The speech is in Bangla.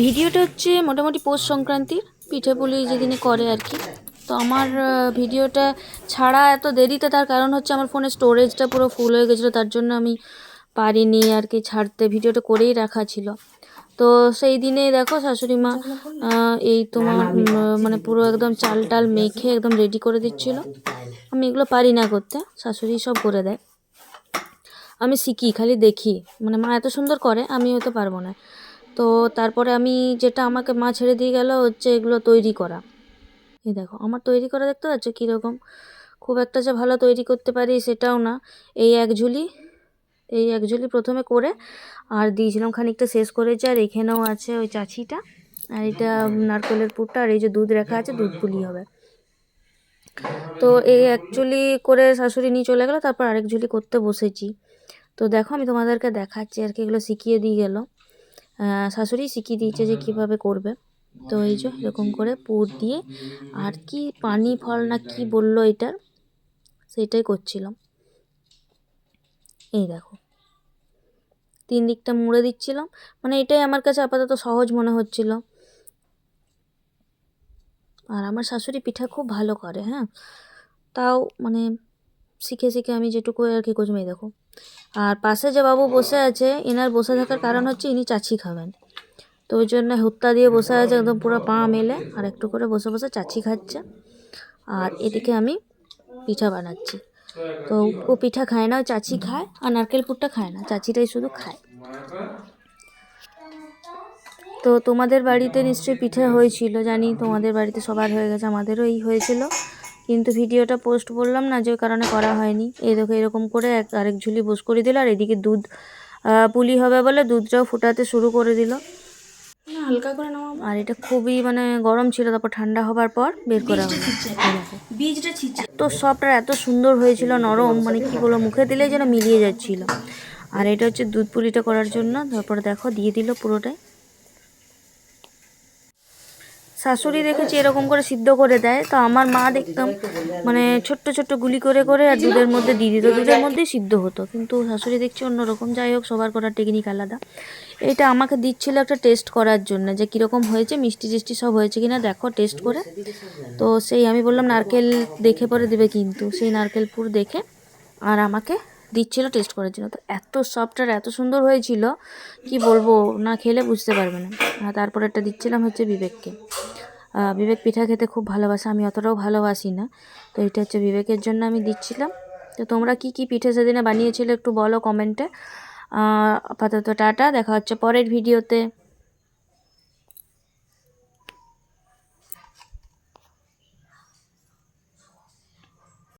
ভিডিওটা হচ্ছে মোটামুটি পৌষ সংক্রান্তির। পিঠেপুলি যেদিনে করে আর কি। তো আমার ভিডিওটা ছাড়া এত দেরিতে, তার কারণ হচ্ছে আমার ফোনে স্টোরেজটা পুরো ফুল হয়ে গেছিল, তার জন্য আমি পারিনি আর কি ছাড়তে। ভিডিওটা করেই রাখা ছিল। তো সেই দিনে দেখো শাশুড়ি মা এই তোমার মানে পুরো একদম চাল টাল মেখে একদম রেডি করে দিচ্ছিল। আমি এগুলো পারি না করতে, শাশুড়ি সব করে দেয়। আমি শিখি, খালি দেখি। মানে মা এত সুন্দর করে, আমি হয়তো পারব না। তো তারপরে আমি যেটা আমাকে মা ছেড়ে দিয়ে গেল হচ্ছে এগুলো তৈরি করা। এই দেখো, আমার তৈরি করা দেখতে পাচ্ছ কীরকম? খুব একটা যে ভালো তৈরি করতে পারি সেটাও না। এই এক ঝুলি, এই এক ঝুলি প্রথমে করে আর দিয়েছিলাম খানিকটা শেষ করেছি আর এখানেও আছে ওই চাছিটা আর এটা নারকেলের পুরটা আর এই যে দুধ রাখা আছে দুধ পুলি হবে। তো এই অ্যাকচুয়ালি করে শাশুড়ি নিয়ে চলে গেলো, তারপর আরেক ঝুলি করতে বসেছি। তো দেখো আমি তোমাদেরকে দেখাচ্ছি আর কি এগুলো শিখিয়ে দিয়ে গেল। শাশুড়ি শিখিয়ে দিয়েছে যে কীভাবে করবে। তো এই যে এরকম করে পুর দিয়ে আর কি পানি ফল না কি বলল এটার, সেটাই করছিলাম। এই দেখো। তিন দিকটা মুড়ে দিচ্ছিলাম। মানে এটাই আমার কাছে আপাতত সহজ মনে হচ্ছিল। আর আমার শাশুড়ি পিঠা খুব ভালো করে হ্যাঁ। তাও মানে শিখে শিখে আমি যেটুকু আর কি করছি দেখো। আর পাশে যে বাবু বসে আছে এনার বসে থাকার কারণ হচ্ছে ইনি চাচি খাবেন। তো ওই জন্য হুত্তা দিয়ে বসে আছে, একদম পুরো পা মেলে, আর একটু করে বসে বসে চাচি খাচ্ছে। আর এদিকে আমি পিঠা বানাচ্ছি। তো ও পিঠা খায় না চাচি খায়, আর নারকেল পুরটা খায় না, চাচিটাই শুধু খায়। তো তোমাদের বাড়িতে নিশ্চয়ই পিঠে হয়েছিল, জানি তোমাদের বাড়িতে সবার হয়ে গেছে, আমাদেরও এই হয়েছিল। কিন্তু ভিডিওটা পোস্ট বললাম না যে ওই কারণে করা হয়নি। এই দেখো এরকম করে এক আরেক ঝুলি বোস করে দিল আর এদিকে দুধ পুলি হবে বলে দুধটাও ফুটাতে শুরু করে দিল। হালকা করে নামাবো আর এটা খুবই মানে গরম ছিল তারপর ঠান্ডা হবার পর বের করা হলো। বীজটা ছিচ্ছে এত সফট আর এত সুন্দর হয়েছিল নরম মানে কি বলব মুখে দিলেই যেন মিলিয়ে যাচ্ছিল। আর এটা হচ্ছে দুধ পুলিটা করার জন্য তারপর দেখো দিয়ে দিল পুরোটাই। শাশুড়ি দেখেছি এরকম করে সিদ্ধ করে দেয়, তো আমার মা দেখতাম মানে ছোট্ট ছোট্ট গুলি করে করে আর দুধের মধ্যে দিয়ে দিত। দুধের মধ্যেই সিদ্ধ হতো, কিন্তু শাশুড়ি দেখছি অন্যরকম। যাই হোক, সবার করার টেকনিক আলাদা। এটা আমাকে দিচ্ছিল একটা টেস্ট করার জন্য যে কীরকম হয়েছে, মিষ্টি টিষ্টি সব হয়েছে কিনা দেখো টেস্ট করে। তো সেই আমি বললাম, নারকেল দেখে পরে দেবে কিন্তু। সেই নারকেল পুর দেখে আর আমাকে দিচ্ছিল টেস্ট করার জন্য। তো এত সফট আর এত সুন্দর হয়েছিল, কি বলব, না খেলে বুঝতে পারবে না। তারপর একটা দিচ্ছিলাম হচ্ছে বিবেককে। বিবেক পিঠা খেতে খুব ভালোবাসে, আমি অতটাও ভালোবাসি না। তো এটা হচ্ছে বিবেকের জন্য আমি দিচ্ছিলাম। তো তোমরা কি কি পিঠে সেদিনে বানিয়েছিলে একটু বলো কমেন্টে। আপাতত টাটা, দেখা হচ্ছে পরের ভিডিওতে।